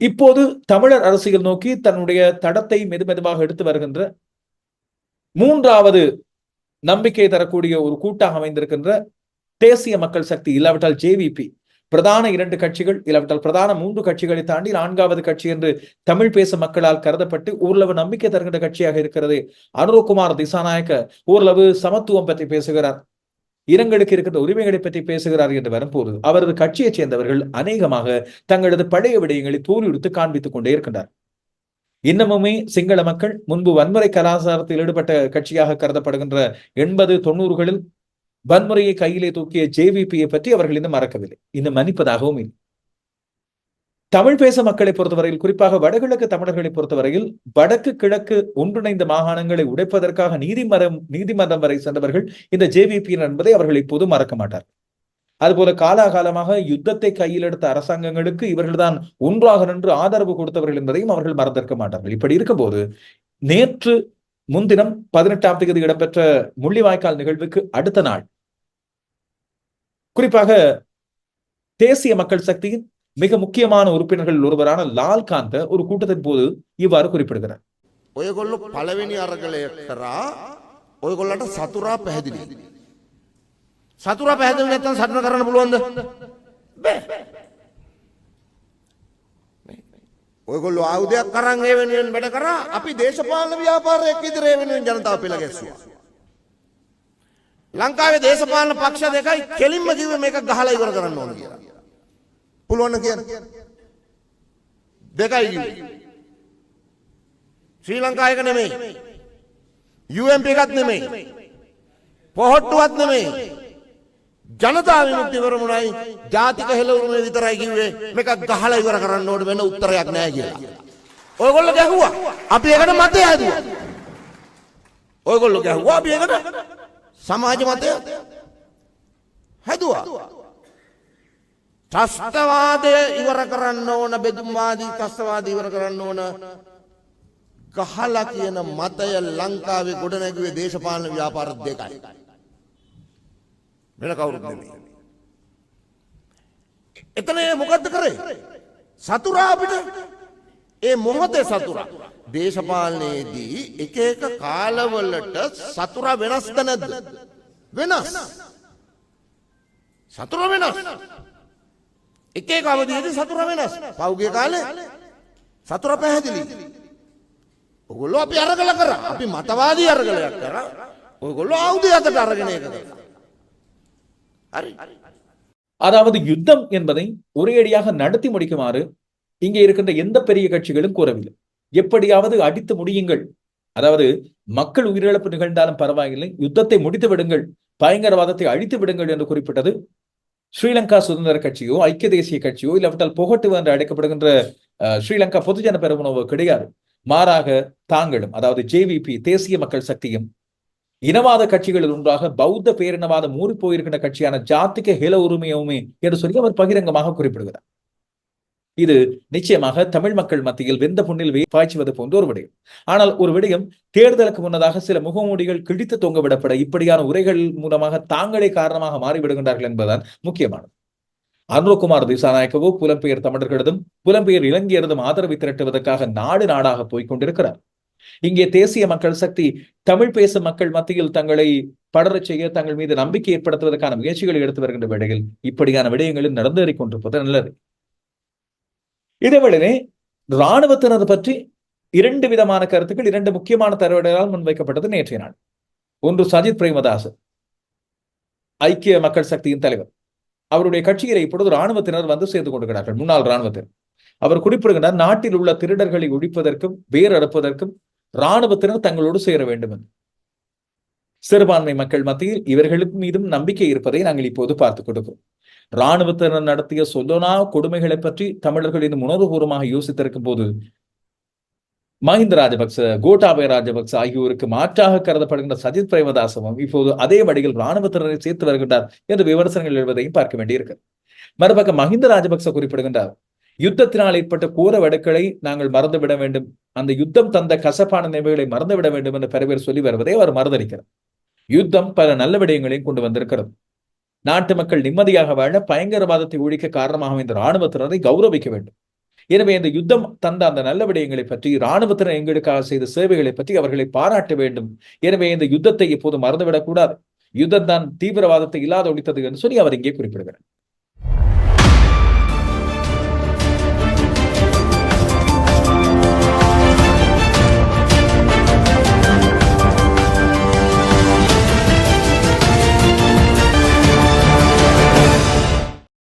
இப்போது தமிழர் அரசியல் நோக்கி தன்னுடைய தடத்தை மெதுமெதுவாக எடுத்து வருகின்ற மூன்றாவது நம்பிக்கை தரக்கூடிய ஒரு கூட்டாக அமைந்திருக்கின்ற தேசிய மக்கள் சக்தி இல்லாவிட்டால் ஜேவிபி பிரதான இரண்டு கட்சிகள் இல்லாவிட்டால் பிரதான மூன்று கட்சிகளை தாண்டி நான்காவது கட்சி என்று தமிழ் பேசும் மக்களால் கருதப்பட்டு ஓரளவு நம்பிக்கை தருகின்ற கட்சியாக இருக்கிறது. அனுரகுமார் திசாநாயக்க ஓரளவு சமத்துவம் பற்றி பேசுகிறார். இரங்கலுக்கு இருக்கின்ற உரிமைகளை பற்றி பேசுகிறார் என்று வரும்போது அவரது கட்சியைச் சேர்ந்தவர்கள் அநேகமாக தங்களது பழைய விடயங்களை தூரியுடுத்து காண்பித்துக் கொண்டே இருக்கின்றார். இன்னமுமே சிங்கள மக்கள் முன்பு வன்முறை கலாச்சாரத்தில் ஈடுபட்ட கட்சியாக கருதப்படுகின்ற எண்பது தொண்ணூறுகளில் வன்முறையை கையிலே தூக்கிய ஜேவிபியை பற்றி அவர்கள் இன்னும் மறக்கவில்லை. இன்னும் மன்னிப்பதாகவும் இல்லை. தமிழ் பேச மக்களை பொறுத்தவரையில் குறிப்பாக வடகிழக்கு தமிழர்களை பொறுத்தவரையில் வடக்கு கிழக்கு ஒன்றிணைந்த மாகாணங்களை உடைப்பதற்காக நீதிமன்றம் நீதிமன்றம் வரை சென்றவர்கள் இந்த ஜேவிபியினர் என்பதை அவர்கள் இப்போது மறக்க மாட்டார். அதுபோல காலாகாலமாக யுத்தத்தை கையில் எடுத்த அரசாங்கங்களுக்கு இவர்கள்தான் ஒன்றாக நின்று ஆதரவு கொடுத்தவர்கள் என்பதையும் அவர்கள் மறந்திருக்க மாட்டார்கள். இப்படி இருக்கும்போது நேற்று முன்தினம் பதினெட்டாம் தேதி இடம்பெற்ற முள்ளிவாய்க்கால் நிகழ்வுக்கு அடுத்த நாள் குறிப்பாக தேசிய மக்கள் சக்தியின் மிக முக்கியமான உறுப்பினர்கள் ஒருவரான லால்காந்த ஒரு கூட்டத்தின் போது இவ்வாறு குறிப்பிடுகிறார் ඔයගොල්ලො පළවෙනි අරගලය කරා ඔයගොල්ලට සතුරා පැහැදිලි. සතුරා පැහැදිලි නැත්තම් සටන කරන්න පුළුවන්ද? බෑ. ඔයගොල්ලෝ ආයුධයක් කරන් ඒ වෙනුවෙන් වැඩ කරා අපි දේශපාලන ව්‍යාපාරයක් විදිහට ඒ වෙනුවෙන් ජනතාව පෙළ ගැස්සුවා. ලංකාවේ දේශපාලන පක්ෂ දෙකයි කෙලින්ම කිව්වේ මේක ගහලා ඉවර කරන්න ඕන කියලා. පුළුවන් කියන්න. දෙකයි කිව්වේ. ශ්‍රී ලංකා එක නෙමෙයි. UMP එකත් නෙමෙයි. පොහොට්ටුවත් නෙමෙයි. ජනතා විමුක්ති පෙරමුණයි ජාතික හෙළවුරුමේ විතරයි කිව්වේ මේක ගහලා ඉවර කරන්න ඕනේ වෙන උත්තරයක් නැහැ කියලා. ඔයගොල්ලෝ ගැහුවා. අපි ඒකට මතය හැදුවා. ඔයගොල්ලෝ ගැහුවා අපි ඒකට සමාජ මතය හැදුවා. ත්‍රස්තවාදය ඉවර කරන්න ඕන බෙදුම්වාදී ත්‍රස්තවාදය ඉවර කරන්න ඕන ගහලා කියන මතය ලංකාවේ ගොඩනැගුවේ දේශපාලන ව්‍යාපාර දෙකයි. වෙන කවුරුත් නෙමෙයි. එතන ඒ මොකද්ද කරේ? සතුරා අපිට ඒ මොහොතේ සතුරා දේශපාලනයේදී එක එක කාලවලට සතුරා වෙනස්ද නැද්ද? වෙනස්. සතුරා වෙනස්. එක එක අවධියේදී සතුරා වෙනස්. පෞගේ කාලේ සතුරා පැහැදිලි. ඔගොල්ලෝ අපි අරගල කරා. අපි මතවාදී අරගලයක් කරා. ඔයගොල්ලෝ ආයුධය අතට අරගෙන ඒක කළා. හරි. அதாவது யுத்தம் என்பதை ஒரேடியாக நடத்தி முடிக்குமாறு இங்கே இருக்கின்ற எந்த பெரிய கட்சிகளும் கூறவில்லை எப்படியாவது அடித்து முடியுங்கள் அதாவது மக்கள் உயிரிழப்பு நிகழ்ந்தாலும் பரவாயில்லை யுத்தத்தை முடித்து விடுங்கள் பயங்கரவாதத்தை அழித்து விடுங்கள் என்று குறிப்பிட்டது ஸ்ரீலங்கா சுதந்திர கட்சியோ ஐக்கிய தேசிய கட்சியோ இல்லாவிட்டால் புகட்டு என்று அழைக்கப்படுகின்ற ஸ்ரீலங்கா பொதுஜன பெருமனவோ கிடையாது. மாறாக தாங்களும் அதாவது ஜேவிபி தேசிய மக்கள் சக்தியும் இனவாத கட்சிகளில் ஒன்றாக பௌத்த பேரினவாதம் மூறி போயிருக்கின்ற கட்சியான ஜாத்திக ஹில உரிமையுமே என்று சொல்லி அவர் பகிரங்கமாக குறிப்பிடுகிறார். இது நிச்சயமாக தமிழ் மக்கள் மத்தியில் வெந்த புண்ணில் பாய்ச்சுவது போன்ற ஒரு விடயம். ஆனால் ஒரு விடயம் தேர்தலுக்கு முன்னதாக சில முகமூடிகள் கிழித்து தொங்கவிடப்பட இப்படியான உரைகள் மூலமாக தாங்களே காரணமாக மாறிவிடுகின்றார்கள் என்பதுதான் முக்கியமானது. அனுரகுமார் திசாநாயக்கவோ புலம்பெயர் தமிழர்களிடம் புலம்பெயர் இலங்கையரதும் ஆதரவை திரட்டுவதற்காக நாடு நாடாக போய்க் கொண்டிருக்கிறார். இங்கே தேசிய மக்கள் சக்தி தமிழ் பேசும் மக்கள் மத்தியில் தங்களை படரச் செய்ய தங்கள் மீது நம்பிக்கை ஏற்படுத்துவதற்கான முயற்சிகளை எடுத்து வருகின்ற வேளையில் இப்படியான விடயங்களில் நடந்தேறிக் கொண்டிருப்பது நல்லது. இதேவேளையிலே இராணுவத்தினர் பற்றி இரண்டு விதமான கருத்துக்கள் இரண்டு முக்கியமான தரவுகளால் முன்வைக்கப்பட்டது நேற்றைய நாள். ஒன்று சஜித் பிரேமதாஸ் ஐக்கிய மக்கள் சக்தியின் தலைவர். அவருடைய கட்சியிலே இப்பொழுது இராணுவத்தினர் வந்து சேர்ந்து கொண்டிருக்கிறார்கள் முன்னாள் இராணுவத்தினர். அவர் குறிப்பிடுகிறார் நாட்டில் உள்ள திருடர்களை ஒழிப்பதற்கும் வேரறுப்பதற்கும் இராணுவத்தினர் தங்களோடு சேர வேண்டும் என்று. சிறுபான்மை மக்கள் மத்தியில் இவர்களுக்கு மீதும் நம்பிக்கை இருப்பதை நாங்கள் இப்போது பார்த்துக் கொடுக்கிறோம் இராணுவத்தினர் நடத்திய சொல்லனா கொடுமைகளை பற்றி தமிழர்கள் இன்னும் உணர்வுபூர்வமாக யோசித்திருக்கும் போது மஹிந்த ராஜபக்ச கோட்டாபய ராஜபக்ச ஆகியோருக்கு மாற்றாக கருதப்படுகின்ற சஜித் பிரேமதாசவும் இப்போது அதே வழியில் இராணுவத்தினரை சேர்த்து வருகின்றார் என்று விமர்சனங்கள் எழுவதையும் பார்க்க வேண்டியிருக்கு மறுபக்கம் மஹிந்த ராஜபக்ச குறிப்பிடுகின்றார் யுத்தத்தினால் ஏற்பட்ட கோர வடுக்களை நாங்கள் மறந்துவிட வேண்டும். அந்த யுத்தம் தந்த கசப்பான நினைவுகளை மறந்துவிட வேண்டும் என்று பல பேர் சொல்லி வருவதை அவர் மறந்தளிக்கிறார் யுத்தம் பல நல்ல விடயங்களையும் கொண்டு வந்திருக்கிறது. நாட்டு மக்கள் நிம்மதியாக வாழ பயங்கரவாதத்தை ஒழிக்க காரணமாக இந்த இராணுவத்தினரை கௌரவிக்க வேண்டும். எனவே இந்த யுத்தம் தந்த அந்த நல்ல விடயங்களை பற்றி இராணுவத்தினர் எங்களுக்காக செய்த சேவைகளை பற்றி அவர்களை பாராட்ட வேண்டும். எனவே இந்த யுத்தத்தை இப்போது மறந்துவிடக் கூடாது. யுத்தம் தான் தீவிரவாதத்தை இல்லாத ஒழித்தது என்று சொல்லி அவர் இங்கே குறிப்பிடுகிறார்.